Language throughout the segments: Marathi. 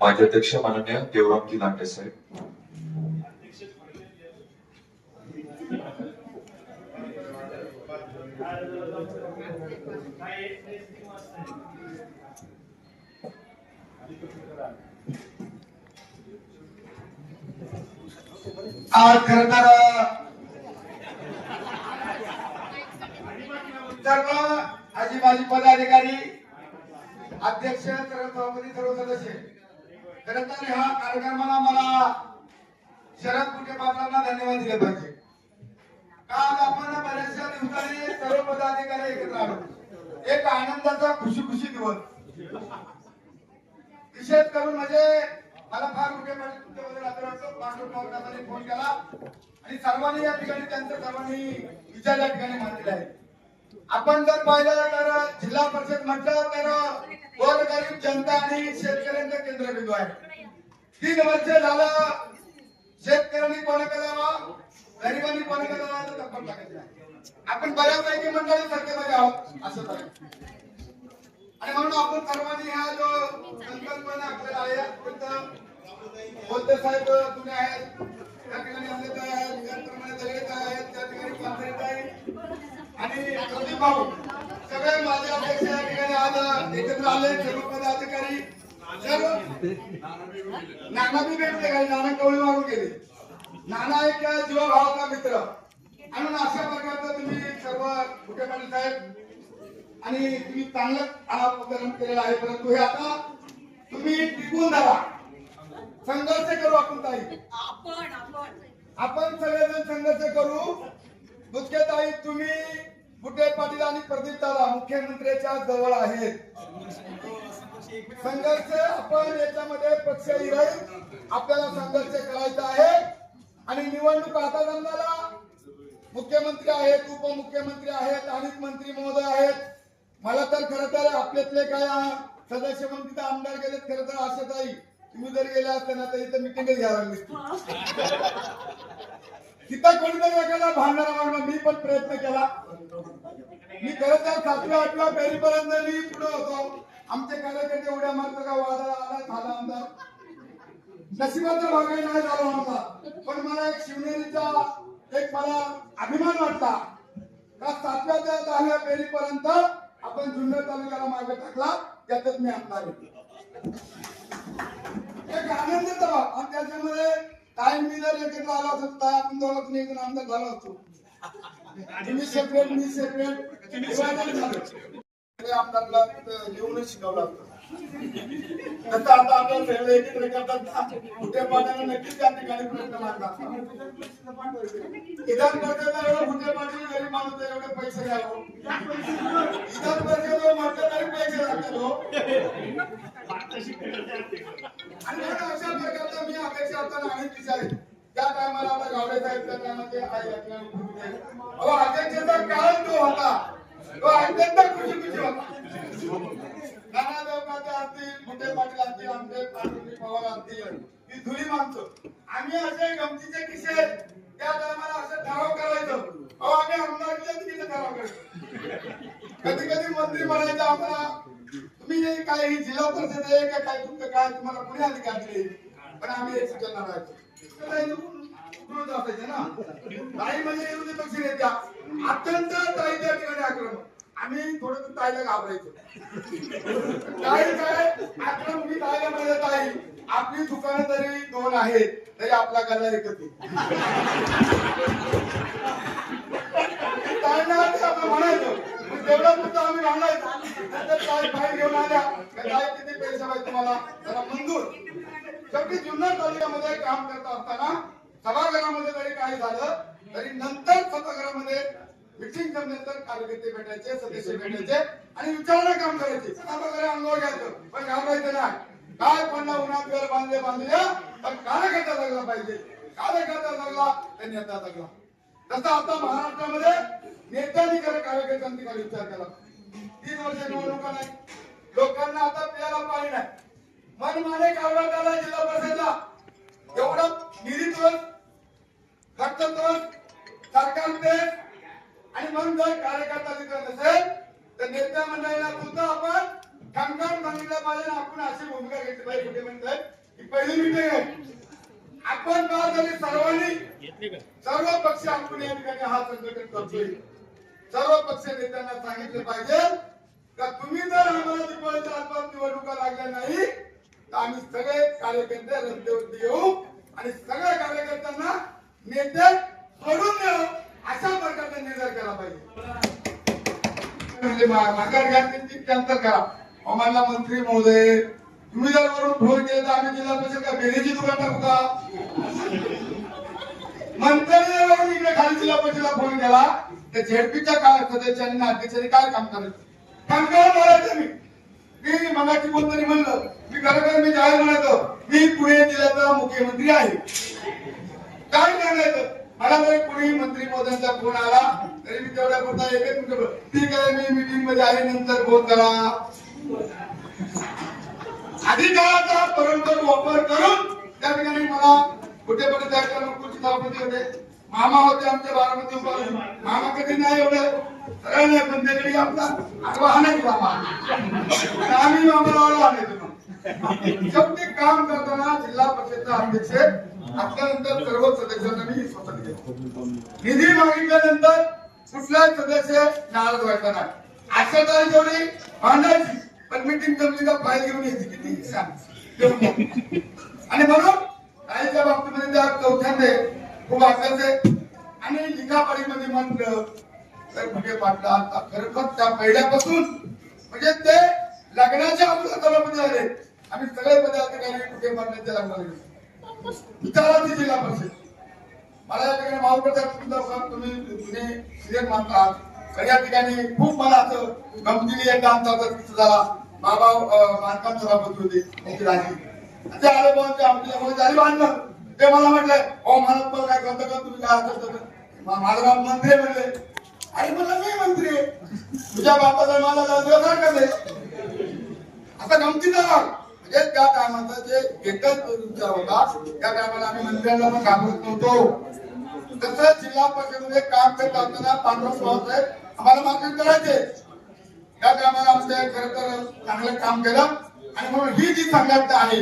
माझे अध्यक्ष माननीय देवरामजी लांडे साहेब. आज खर तर सर्व आजी माजी पदाधिकारी अध्यक्ष सर्व सभापती सर्व सदस्य. खर तर ह्या कार्यक्रमाला मला शरद कुटे पाटलांना धन्यवाद दिले पाहिजे. काल आपण बऱ्याचशा दिवसांनी सर्व पदाधिकारी एकत्र आलो. एक आनंदाचा खुशी खुशी दिवस. विशेष करून म्हणजे मला फार कुठे म्हणजे तुमच्याबद्दल आदर वाटतो. मास्टर पवार फोन केला. आणि सर्वांनी या ठिकाणी त्यांचं सर्वांनी विचार या ठिकाणी मांडलेला आहे. आपण जर पाहिलं तर जिल्हा परिषद म्हटलं तर गोरगरीब जनता आणि शेतकऱ्यांचा केंद्रबिंदू आहे. तीन वर्ष झालं शेतकऱ्यांनी कोणाकडे करावा? गरिबांनी कोणाकडे करावा तर टप्पा आपण बऱ्यापैकी मंडळी सत्तेमध्ये आहोत असं आणि म्हणून आपण सर्वांनी हा जो संकल्पना आपल्याला आहे आजपर्यंत बोलते साहेब तुम्ही आहेत. त्या ठिकाणी अमृत आहेत त्याचप्रमाणे दलित आहेत त्या ठिकाणी पाथरीत आहे आणि प्रदीप भाऊ. सगळे माझे अध्यक्ष या ठिकाणी आज एकत्र आले सर्व सर्व नाना बी भेटले काही नाना कवळी मारून गेले. नाना एक जीवाभावाचा मित्र. आणि अशा प्रकारचं तुम्ही सर्व पाटील साहेब आणि तुम्ही चांगलं उपकरण केलेलं आहे. परंतु हे आता तुम्ही टिकून धरा. संघर्ष करू आपण ताई. आपण सगळेजण संघर्ष करू. दुसऱ्या तुम्ही बुटे पाटील आणि प्रदीप दादा मुख्यमंत्र्याच्या जवळ आहेत. संघर्ष आपण याच्यामध्ये पक्ष आपल्याला संघर्ष करायचा आहे. आणि निवडणूक आता जमणारा मुख्यमंत्री आहेत उपमुख्यमंत्री आहेत अनेक मंत्री महोदय आहेत. मला तर खरं तर आपल्यातले काय सदस्य म्हणून तिथे आमदार गेलेत खर तर आशात तुम्ही जर गेले असताना तरी तर इथं मिटिंगच घ्यायला लागली तिथं कोणीतरी एखादा भांडणारा मागणं मी पण प्रयत्न केला. मी खरं तर सातव्या आठव्या फेरीपर्यंत मी पुढे होतो. आमचे कार्यकर्ते उड्या मारतो का वादळ आला झाला आमदार नशिबाचा भागही नाही झाला आमचा. पण मला एक शिवनेरीचा एक मला अभिमान वाटला. का सातव्या ते दहाव्या फेरीपर्यंत आपण जुन्नर तालुक्याला मागे टाकला त्यातच मी आमदार होतो एक आनंद आणि त्याच्यामध्ये टाइम मी जर एकत्र आला असतो तर आपण दोघातून एक जण आमदार झालो असतो. तुम्ही सेपरेट मी सेपरेट झालं. आमदारला लिहूनच शिकवलं असतं. तसं आता सगळे एकत्र करतात. पाण्याला नक्कीच त्या ठिकाणी विधान परिषदेला एवढं कुठे पाटील गरीब माणूस एवढे पैसे घ्यावं विधान परिषदेला म्हटलं तरी पैसे लागतात हो आणि म्हणून अशा प्रकारचा मी अपेक्षा असताना अनेक विचार आहेत. त्या टायमाला आता गावडे साहेब त्या टायमाचे आई या ठिकाणी उपस्थित आहेत. अहो, अध्यक्षाचा काळ होता. तो अत्यंत खुशी खुशी होता असतील मोठे पाटील असतील आमचे पाटील पवार असतील ही माणसं आम्ही असे गमतीचे किस्से त्या टायमाला असं ठराव करायचो. अहो आम्ही आमदारकीच्या तिकीट ठराव करायचो. कधी कधी मंत्री म्हणायचं आम्हाला तुम्ही हे काय ही जिल्हा परिषद आहे का काय तुमचं काय तुम्हाला कुणी अधिकार दिले? पण आम्ही एक सूचना राहायचो उकळून असायचे ना? ताई म्हणजे विरोधी पक्ष नेत्या. अत्यंत ताईच्या ठिकाणी आक्रमक. आम्ही थोडस ताईला घाबरायचो. ताई काय? आक्रमक मी ताईला म्हणजे ताई आपली दुकानं तरी दोन आहेत तरी आपला गल्ला एकच आहे. ताईला आपण म्हणायचो मग तेवढं आम्ही म्हणायचो नंतर ताई बाहेर घेऊन आल्या ताई किती पैसे पाहिजे तुम्हाला? जरा मंजूर. शेवटी जुन्नर तालुक्यामध्ये काम करत असताना सभागृहामध्ये जरी काही झालं तरी नंतर सभागृहामध्ये मिटिंग जमल्यानंतर कार्यकर्ते भेटायचे सदस्य भेटायचे आणि विचारणा काम करायचे. सभागृह अनुभव घ्यायचं. पण घाबरायचं नाही काय पण उन्हात घर बांधले बांधले पण कार्यकर्ता लागला पाहिजे. कार्यकर्ता जगला तर नेता जगला. तसं आता महाराष्ट्रामध्ये नेत्यांनी खरं कार्यकर्त्यांनी काही विचार केला. तीन वर्ष निवडणुका नाही. लोकांना आता प्यायला पाणी नाही. मनमाने कारभार झाला जिल्हा परिषदला एवढा निधीतून फक्त सरकार सरकारचे. आणि म्हणून जर कार्यकर्ता तिथं असेल तर नेत्या मंडळीला सुद्धा आपण ठणकावून सांगितलं पाहिजे आपण अशी भूमिका घेतली पाहिजे कुठे म्हणतोय? की पहिली मिटिंग आहे. आपण का झाली सर्वांनी सर्व पक्ष आपण या ठिकाणी हा संघटन करतोय. सर्व पक्ष नेत्यांना सांगितलं पाहिजे का तुम्ही जर आम्हाला दिवाळीच्या आसपास निवडणुका लागल्या नाही तर आम्ही सगळे कार्यकर्ते रस्त्यावरती येऊ आणि सगळे नेते सोडून देऊ अशा प्रकारचा निर्धार केला पाहिजे. म्हणजे माघार घ्या कॅन्सल करा. आम्हाला मंत्री महोदय तुम्ही जर वरून फोन केला तर आम्ही जिल्हा परिषद का? बेरेची दुकान टाकू का? मंत्री वरून इकडे खाली जिल्हा परिषदला फोन केला. तर झेडपीच्या काळात सदस्यांनी अध्यक्षांनी काय काम करायचं? काम करा बोलायचं मी. मी मगाची कोणतरी म्हणलं मी खरं मी जाहीर म्हणायचो मी पुणे जिल्ह्याचा मुख्यमंत्री आहे. काय सांगायचं मला जरी कुणी मंत्री मोदयांचा फोन आला तरी मी तेवढ्या पुरता एकच मिनिट ठीक आहे मी मिटिंगमध्ये आले नंतर फोन करा. अधिकाराचा परंपर वापर करून त्या ठिकाणी मला कुठे कुठे त्या नोकरीची सभापती होते मामा होते आमच्या बारामती उपाध्यक्ष. मामा कधी नाही एवढे सरळ नाही पण ते कधी आपला आठवा हा नाही मामा आम्ही मामा लावला नाही शेवटी काम करताना जिल्हा परिषदचा अध्यक्ष आपल्यानंतर सर्व सदस्यांना मी स्वतः निधी मागितल्यानंतर कुठलाच सदस्य नाराज व्हायचा नाही. अशा तारीख एवढी भांडायची. पण मीटिंग जमली का फाईल घेऊन यायची किती सांग. आणि म्हणून काहीच्या बाबतीमध्ये त्या चौथ्यांदे खूप अभ्यास आणि लिखापडीमध्ये म्हटलं तर म्हणजे पाटला आता खरोखर त्या पहिल्यापासून म्हणजे ते लग्नाच्या अगोदर सभापती झाले आम्ही सगळे पदार्थ काही कुठे म्हणण्याच्या लग्नाला विचाराची जिल्हा परिषद मला या ठिकाणी मावळकर तुम्ही जुने सिरियस मानतात तर या ठिकाणी खूप मला असं गमतीने एकदा आमचा झाला. बाबा बांधकाम सभापती होते त्यांची राजी. ते आले पण ते आमच्या मुळे बांधलं ते मला म्हटलं ओ हो, मला पण काय करतं का तुम्ही? काय करता माझं नाव मंत्री म्हणले. अरे मला मी मंत्री तुझ्या बापाचा मला सारखं दे. आता गमतीचा भाग म्हणजे त्या टायमाचा जे एकच विचार होता त्या टायमाला आम्ही मंत्र्यांना पण घाबरत नव्हतो. तसंच जिल्हा परिषदेमध्ये काम करत असताना पांडव साहेब आम्हाला मागणी करायचे. त्या टायमाला आमच्या खरं तर चांगलं काम केलं. आणि म्हणून ही जी संघटना आहे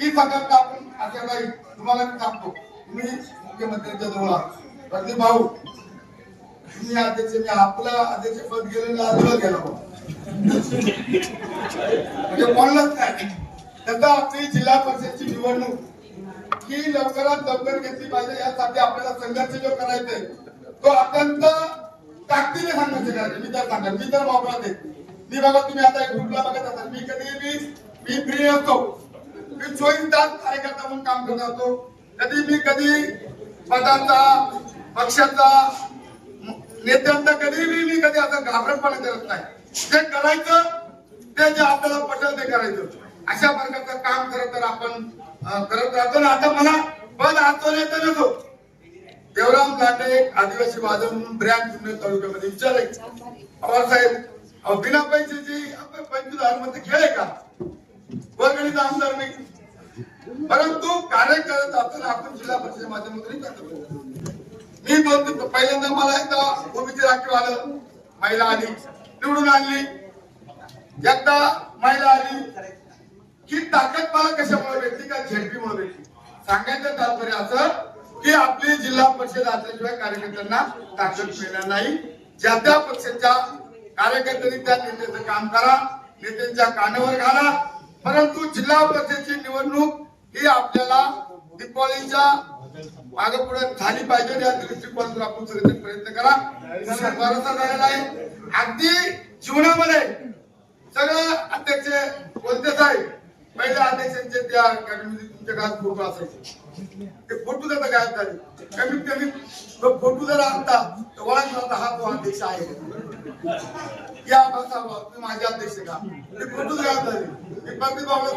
ही संघटना आपण अशा काही तुम्हाला मी सांगतो. तुम्ही मुख्यमंत्र्यांच्या जवळ आहात. प्रदीप भाऊ तुम्ही अध्यक्ष मी आपलं अध्यक्ष पद गेलेलं आजोबा गेलो. म्हणजे बोललंच नाही. त्याचा आपली जिल्हा परिषदची निवडणूक. ही लवकरात लवकर घेतली पाहिजे यासाठी आपल्याला संघर्ष जो करायचा आहे तो अत्यंत ताकदीने संघर्ष करायचा मी तर सांगा मी तर वापरत मी बघा तुम्ही आता एक ग्रुपला बघत असाल. मी कधी मी मी फ्री असतो. मी चोवीस तास कार्यकर्ता म्हणून काम करत असतो. कधी मी कधी पदाचा पक्षाचा नेत्यांचा कधी मी मी कधी असं घाबरटपणा करत नाही. जे करायचं ते जे आपल्याला पटेल ते करायचं. अशा प्रकारचं काम करत तर आपण करत राहतो ना. आता मला पद आतो नेता नको. देवराम लांडे आदिवासी वादन म्हणून ब्रँड जुन्नर तालुक्यामध्ये विचारले. पवार साहेब बिना पैशाची आपण पंचवीस हजारमध्ये खेळ आहे का? वर्गणीचा आमदार नाही परंतु कार्य करत असताना आपण जिल्हा परिषद माध्यमातून करतो मी बोलतो पहिल्यांदा मला एकदा ओबीसी राखीव आलं महिला आली निवडून आणली. एकदा महिला आली. ही ताकद मला कशामुळे भेटली का? झेडपीमुळे भेटली. सांगायचं तात्पर्य असं की आपली जिल्हा परिषद असल्याशिवाय कार्यकर्त्यांना ताकद मिळणार नाही. ज्या त्या पक्षाच्या कार्यकर्त्यांनी त्या नेत्याचं काम करा नेत्यांच्या कानावर घाला. परंतु जिल्हा परिषदेची निवडणूक ही आपल्याला दीपावलीच्या मागे पुढे झाली पाहिजे या दृष्टिकोनातून आपण सगळे प्रयत्न करा. मला भरोसा झालेला आहे. अगदी जीवनामध्ये सगळं अध्यक्ष कोणते आहे पहिल्या अध्यक्षांचे त्या कॅबिनेटमध्ये तुमच्या काळात फोटो असायचे. ते फोटो जर गायब झाले. कमीत कमी फोटो जर आणता तर ओळख नव्हता हा तो अध्यक्ष आहे. या बसावा तुम्ही माझे अध्यक्ष का? ते फोटो गायब झाले. मी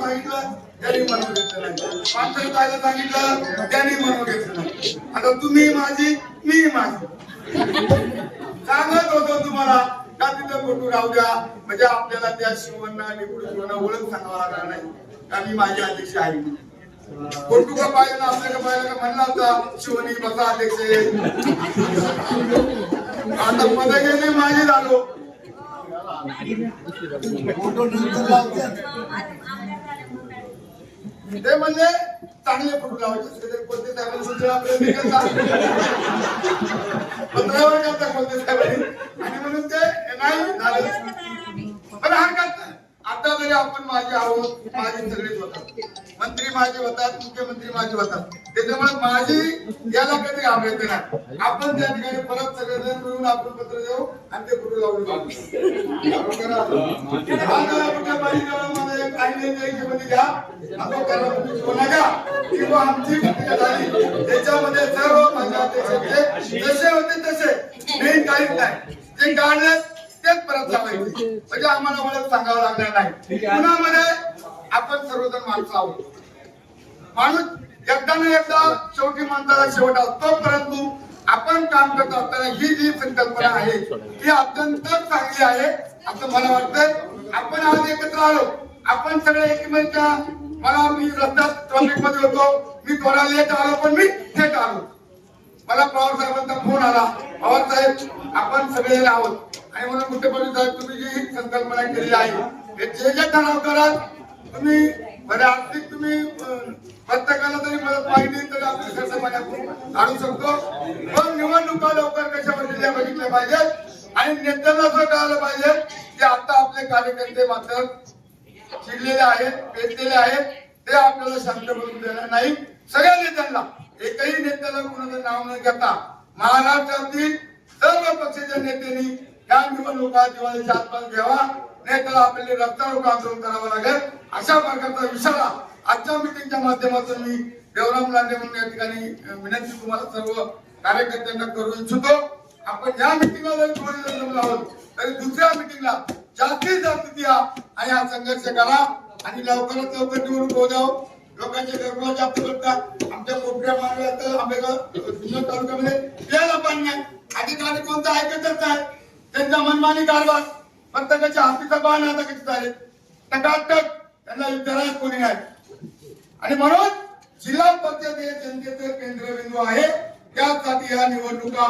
सांगितलं त्यांनी म्हणून घेतलं नाही. पांढरे सांगितलं त्यांनी म्हणून घेतलं नाही. आता तुम्ही माझी मी माझी. सांगत होतो तुम्हाला का तिथं फोटो राहू द्या. म्हणजे आपल्याला त्या शिवण्णा निवडून शिवण्णा ओळख सांगावा लागणार नाही. का मी माझी अध्यक्ष आहे? फोटो का पाहिजे आपल्या का पाहिजे का म्हणला होता शिवनी बसा अध्यक्ष. आता पद गेले माझे झालो. ते म्हणले चांगले फोटो लावायचे कोणते साहेबांनी सूचना पत्रावर करता कोणते साहेबांनी? आणि म्हणून ते नाही झालं पण हरकत सगळे आपण माझे आहोत माझे सगळेच होतात. मंत्री माझे होतात मुख्यमंत्री माझे होतात. त्याच्यामुळे माझी याला कधी घाबरायचं नाही. आपण त्या ठिकाणी परत सगळेजण मिळून आपण पत्र देऊ आणि ते कुठे लावून काही नाही त्याच्यामध्ये घ्या. घ्या. किंवा आमची झाली त्याच्यामध्ये सर्व माझ्या जसे होते तसे. मेन काहीच नाही. जे काढण्यात परत सांगायचे. म्हणजे आम्हाला मला सांगावं लागणार नाही. पुण्यामध्ये आपण सर्वजण माणसं आहोत. माणूस एकदा ना एकदा शेवटी माणसाला शेवट असतो परंतु आपण काम करत असताना ही जी संकल्पना आहे ती अत्यंत चांगली आहे असं मला वाटतंय. आपण आज एकत्र आलो. आपण सगळे एकमेकांच्या मला मी रस्त्यात ट्रॉफिकमध्ये होतो. मी थोडा लेट आलो पण मी थेट आलो. मला पवार साहेबांचा फोन आला. पवार साहेब आपण सगळे आहोत. आणि म्हणून मुख्यमंत्री साहेब तुम्ही जी संकल्पना केलेली आहे हे जे जे ठराव कराल तुम्ही आर्थिक तुम्ही प्रत्येकाला जरी मदत पाहिजे तरी आपली खर्च काढू शकतो. पण निवडणुका लवकर कशा दिल्या बघितल्या पाहिजेत आणि नेत्यांना असं कळालं पाहिजे की आता आपले कार्यकर्ते मात्र चिडलेले आहेत पेटलेले आहेत. ते आपल्याला शांत करून देणार नाही सगळ्या नेत्यांना एकही नेत्याला कोणाचं नाव न घेता महाराष्ट्रातील सर्व पक्षाच्या नेत्यांनी या निवडणुका दिवाळीच्या आसपास घ्यावा. नाही तर आपल्याला रस्त्यावर आंदोलन करावं लागेल. अशा प्रकारचा इशारा आजच्या मिटिंगच्या माध्यमातून मी देवराम लांडे म्हणून या ठिकाणी विनंती तुम्हाला सर्व कार्यकर्त्यांना करू इच्छितो. आपण या मिटिंगला जरी थोडी जमलो आहोत तरी दुसऱ्या मिटिंगला जास्तीत जास्त द्या आणि हा संघर्ष करा आणि लवकरात लवकर निवडणूक होऊ द्यावं लोकांच्या गरबा जास्त करतात आमच्या कोपऱ्या मानव्यात आंबेगाव जुन्नर तालुक्यामध्ये प्यायला पाणी नाही. अधिकारी कोणता ऐकतच नाही त्यांचा मनमानी कारभार. फक्त त्याच्या हातीचा बाण आता किती झाले? टकाटक. त्यांना विचारायला कोणी नाही. आणि म्हणून जिल्हा परिषद हे जनतेचं केंद्रबिंदू आहे. त्यासाठी या निवडणुका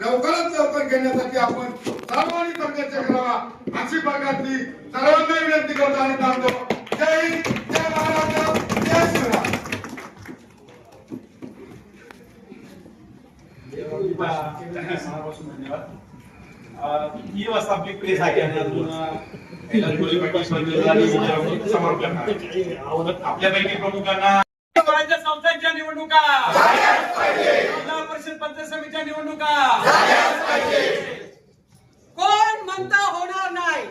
लवकरात लवकर घेण्यासाठी आपण सर्वांनी संघर्ष करावा. अशी प्रकारची सर्वांना विनंती करतो आणि सांगतो जय हिंद जय महाराष्ट्र. ही वाजता आपली प्रेस आहे आपल्यापैकी प्रमुखांना संस्थांच्या निवडणुका जिल्हा परिषद पंचायत समितीच्या निवडणुका कोण म्हणता होणार नाही?